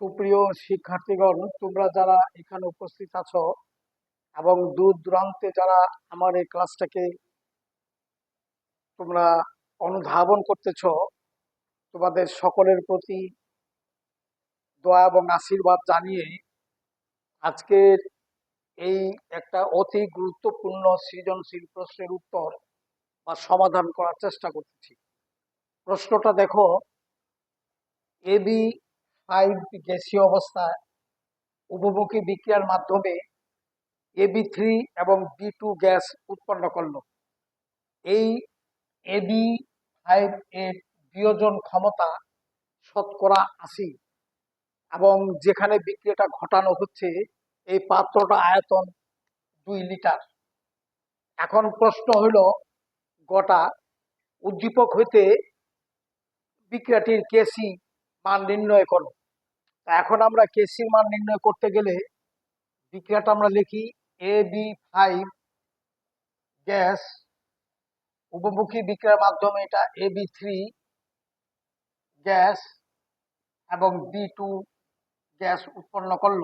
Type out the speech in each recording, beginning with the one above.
সুপ্রিয় শিক্ষার্থীগণ, তোমরা যারা এখানে উপস্থিত আছো এবং দূর দূরান্তে যারা আমার এই ক্লাসটাকে তোমরা অনুধাবন করতেছ, তোমাদের সকলের প্রতি দোয়া এবং আশীর্বাদ জানিয়ে আজকের এই একটা অতি গুরুত্বপূর্ণ সৃজনশীল প্রশ্নের উত্তর বা সমাধান করার চেষ্টা করতেছি। প্রশ্নটা দেখো এবি ফাইভ গ্যাসীয় অবস্থায় উপমুখী বিক্রিয়ার মাধ্যমে এবি থ্রি এবং বি টু গ্যাস উৎপন্ন করল। এই এবি ফাইভ এর বিয়োজন ক্ষমতা শতকরা আশি এবং যেখানে বিক্রিয়াটা ঘটানো হচ্ছে, এই পাত্রটা আয়তন দুই লিটার। এখন প্রশ্ন হইল গোটা উদ্দীপক হইতে বিক্রিয়াটির কেসি মান নির্ণয় করো। এখন আমরা কেসির মান নির্ণয় করতে গেলে বিক্রিয়াটা আমরা লিখি এ বি ফাইভ গ্যাস উপমুখী বিক্রিয়ার মাধ্যমে এটা এ বি থ্রি গ্যাস এবং বি টু গ্যাস উৎপন্ন করল।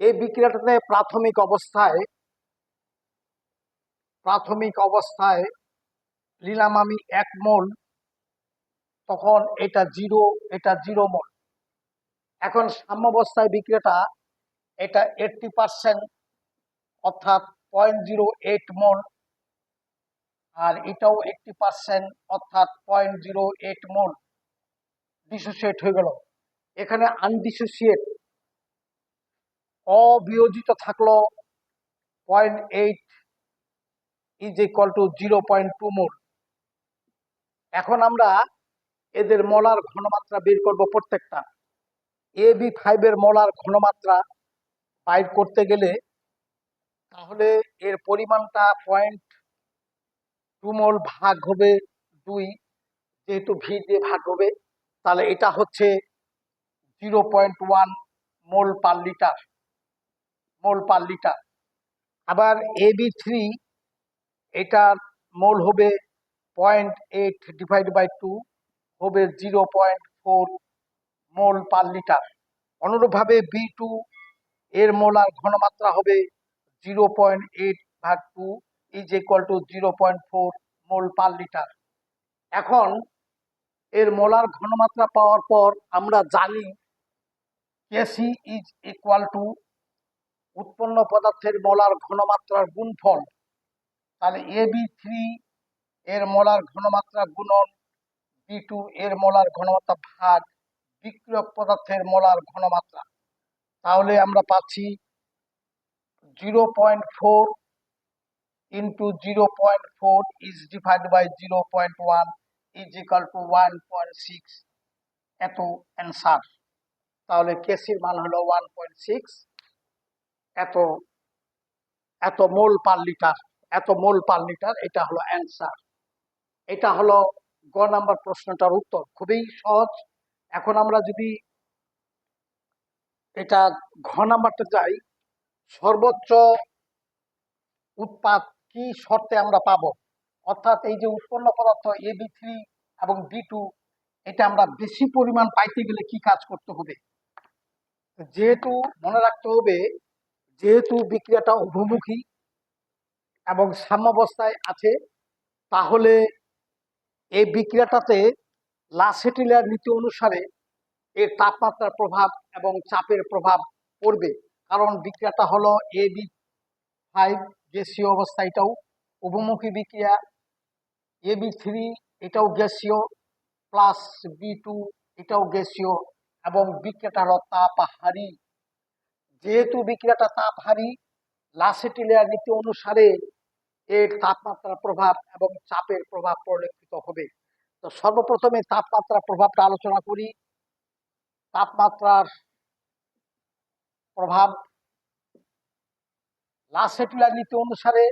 এই বিক্রিয়াটাতে প্রাথমিক অবস্থায় প্রাথমিক অবস্থায় নিলাম আমি এক মোল তখন এটা জিরো এটা জিরো মোল। এখন সাম্যাবস্থায় বিক্রেতা, এটা এইটটি পার্সেন্ট অর্থাৎ পয়েন্ট জিরো এইট মোল, আর এটাও এইটটি পার্সেন্ট অর্থাৎ point zero eight mole. Dissociate হয়ে গেল। এখানে আনডিসোসিয়েট অবিয়োজিত থাকল point eight is equal to zero point two mole. এখন আমরা এদের মলার ঘনমাত্রা বের করব প্রত্যেকটা। এ বি ফাইভের মলার ঘনমাত্রা বাইর করতে গেলে তাহলে এর পরিমাণটা পয়েন্ট টু মোল ভাগ হবে দুই, যেহেতু ভি দিয়ে ভাগ হবে, তাহলে এটা হচ্ছে zero point one mole per litre mole per litre আবার এ বি থ্রি এটার মোল হবে point eight divide by two হবে zero point four mole per litre অনুরূপভাবে বি টু এর মোলার ঘনমাত্রা হবে জিরো পয়েন্ট এইট ভাগ two is equal to zero point four mole per litre এখন এর মোলার ঘনমাত্রা পাওয়ার পর আমরা জানি কেসি ইজ ইকুয়াল টু উৎপন্ন পদার্থের মোলার ঘনমাত্রার গুণফল। তাহলে এ বি থ্রি এর মোলার ঘনমাত্রা গুণন বি টু এর মোলার ঘনমাত্রা ভাগ বিক্রিয়ক পদার্থের মোলার ঘনমাত্রা। তাহলে আমরা পাচ্ছি zero point four into zero point four is divide by zero point one is equal to one point six এত অ্যান্সার তাহলে কেসির মান হলো ওয়ান পয়েন্ট সিক্স এত এত মোল পার লিটার এত মোল পার লিটার এটা হলো অ্যান্সার এটা হলো গ নাম্বার প্রশ্নটার উত্তর। খুবই সহজ। এখন আমরা যদি এটা ঘ নাম্বারটা যাই, সর্বোচ্চ উৎপাদ কি শর্তে আমরা পাবো? অর্থাৎ এই যে উৎপন্ন পদার্থ এ বি থ্রি এবং বি টু এটা আমরা বেশি পরিমাণ পাইতে গেলে কি কাজ করতে হবে? যেহেতু মনে রাখতে হবে, যেহেতু বিক্রিয়াটা উভমুখী এবং সাম্যাবস্থায় আছে, তাহলে এই বিক্রিয়াটাতে লাসেটিলার নীতি অনুসারে এর তাপমাত্রার প্রভাব এবং চাপের প্রভাব পড়বে। কারণ বিক্রিয়াটা হলো এ বি ফাইভ গ্যাসীয় অবস্থা, এটাও উপমুখী বিক্রিয়া। এ বি থ্রি এটাও গ্যাসীয় প্লাস বি টু এটাও গ্যাসীয় এবং বিক্রিয়াটা হলো তাপহারী। যেহেতু বিক্রিয়াটা তাপহারী লাসেটিলিয়ার নীতি অনুসারে এর তাপমাত্রার প্রভাব এবং চাপের প্রভাব পরিলক্ষিত হবে। তো সর্বপ্রথমে তাপমাত্রার প্রভাবটা আলোচনা করি। তাপমাত্রার প্রভাব লাসেটিলার নীতি অনুসারে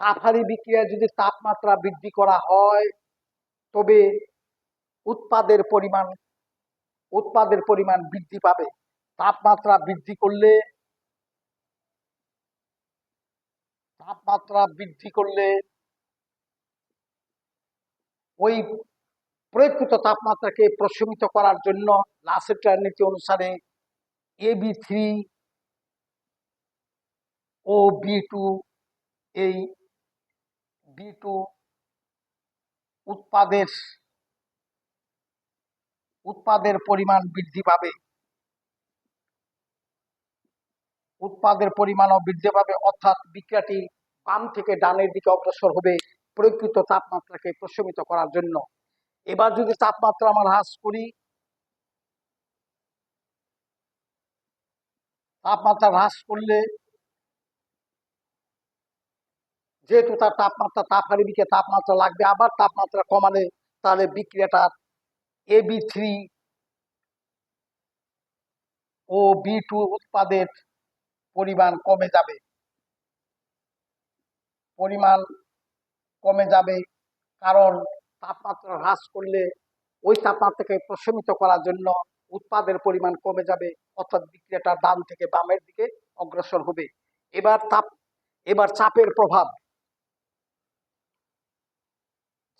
তাপহারী বিক্রিয়ায় যদি তাপমাত্রা বৃদ্ধি করা হয়, তবে উৎপাদের পরিমাণ উৎপাদের পরিমাণ বৃদ্ধি পাবে। তাপমাত্রা বৃদ্ধি করলে তাপমাত্রা বৃদ্ধি করলে ওই প্রয়োগকৃত তাপমাত্রাকে প্রশমিত করার জন্য লাসেটার নীতি অনুসারে এ বি থ্রি ও বি টু এই বি টু উৎপাদের উৎপাদের পরিমাণ বৃদ্ধি পাবে। উৎপাদের পরিমাণও বৃদ্ধি পাবে, অর্থাৎ বিক্রিয়াটি বাম থেকে ডানের দিকে অগ্রসর হবে প্রকৃত তাপমাত্রাকে প্রশমিত করার জন্য। এবার যদি তাপমাত্রা আমরা হ্রাস করি, তাপমাত্রা হ্রাস করলে যেহেতু তার তাপমাত্রা তাপহারি দিকে তাপমাত্রা লাগবে, আবার তাপমাত্রা কমালে তাহলে বিক্রিয়াটার এ বি থ্রি ও বি টু উৎপাদের পরিমাণ কমে যাবে। পরিমাণ কমে যাবে, কারণ তাপমাত্রা হ্রাস করলে ওই তাপমাত্রাকে প্রশমিত করার জন্য উৎপাদের পরিমাণ কমে যাবে, অর্থাৎ বিক্রিয়াটা ডান থেকে বামের দিকে অগ্রসর হবে। এবার তাপ, এবার চাপের প্রভাব।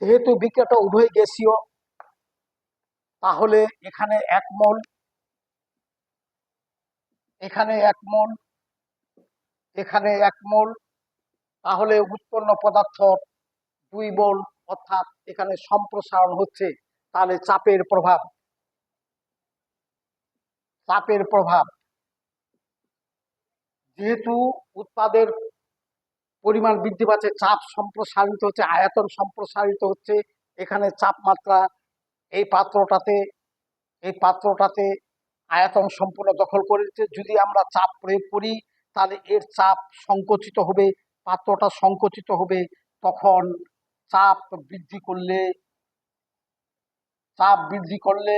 যেহেতু বিক্রিয়াটা উভয় গ্যাসীয়, তাহলে এখানে এক মোল, এখানে এক মোল, এখানে এক মোল তাহলে উৎপন্ন পদার্থ দুই বল অর্থাৎ এখানে সম্প্রসারণ হচ্ছে, তাহলে চাপের প্রভাব। চাপের প্রভাব। যেহেতু উৎপাদের পরিমাণ বৃদ্ধি পাচ্ছে, চাপ সম্প্রসারিত হচ্ছে, আয়তন সম্প্রসারিত হচ্ছে, এখানে চাপমাত্রা এই পাত্রটাতে এই পাত্রটাতে আয়তন সম্পূর্ণ দখল করেছে। যদি আমরা চাপ প্রয়োগ করি, তাহলে এর চাপ সংকুচিত হবে পাত্রটা সংকুচিত হবে, তখন চাপ বৃদ্ধি করলে, চাপ বৃদ্ধি করলে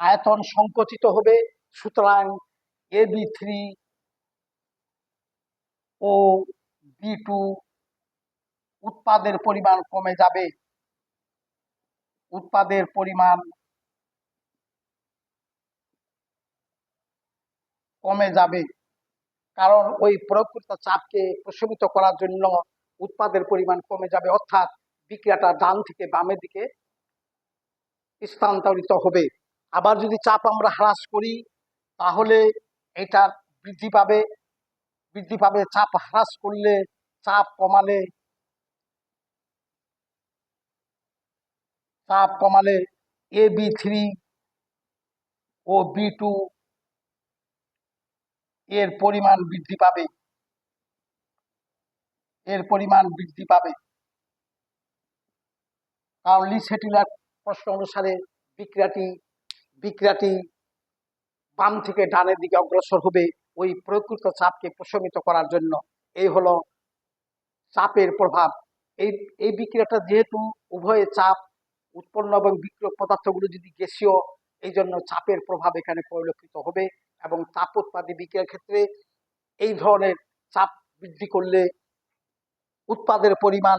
আয়তন সংকুচিত হবে, সুতরাং এ বি থ্রি ও বি টু উৎপাদের পরিমাণ কমে যাবে। উৎপাদের পরিমাণ কমে যাবে। কারণ ওই প্রয়োগকৃত চাপকে প্রশমিত করার জন্য উৎপাদের পরিমাণ কমে যাবে, অর্থাৎ বিক্রিয়াটা ডান থেকে বামের দিকে স্থানান্তরিত হবে। আবার যদি চাপ আমরা হ্রাস করি, তাহলে এটা বৃদ্ধি পাবে। বৃদ্ধি পাবে, চাপ হ্রাস করলে চাপ কমালে চাপ কমালে এ বি থ্রি ও বি টু এর পরিমাণ বৃদ্ধি পাবে। এর পরিমাণ বৃদ্ধি পাবে। কারণ লিসেটিলার প্রশ্ন অনুসারে বিক্রিয়াটি বিক্রিয়াটি বাম থেকে ডানের দিকে অগ্রসর হবে ওই প্রকৃত চাপকে প্রশমিত করার জন্য। এই হলো চাপের প্রভাব। এই এই বিক্রিয়াটা যেহেতু উভয়ে চাপ উৎপন্ন এবং বিক্রিয়ক পদার্থগুলো যদি গ্যাসীয় এই জন্য চাপের প্রভাব এখানে পরিলক্ষিত হবে। এবং তাপ উৎপাদি বিক্রিয়ার ক্ষেত্রে এই ধরনের চাপ বৃদ্ধি করলে উৎপাদের পরিমাণ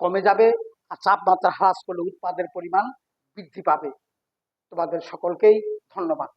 কমে যাবে আর চাপ মাত্রা হ্রাস করলে উৎপাদের পরিমাণ বৃদ্ধি পাবে। তোমাদের সকলকেই ধন্যবাদ।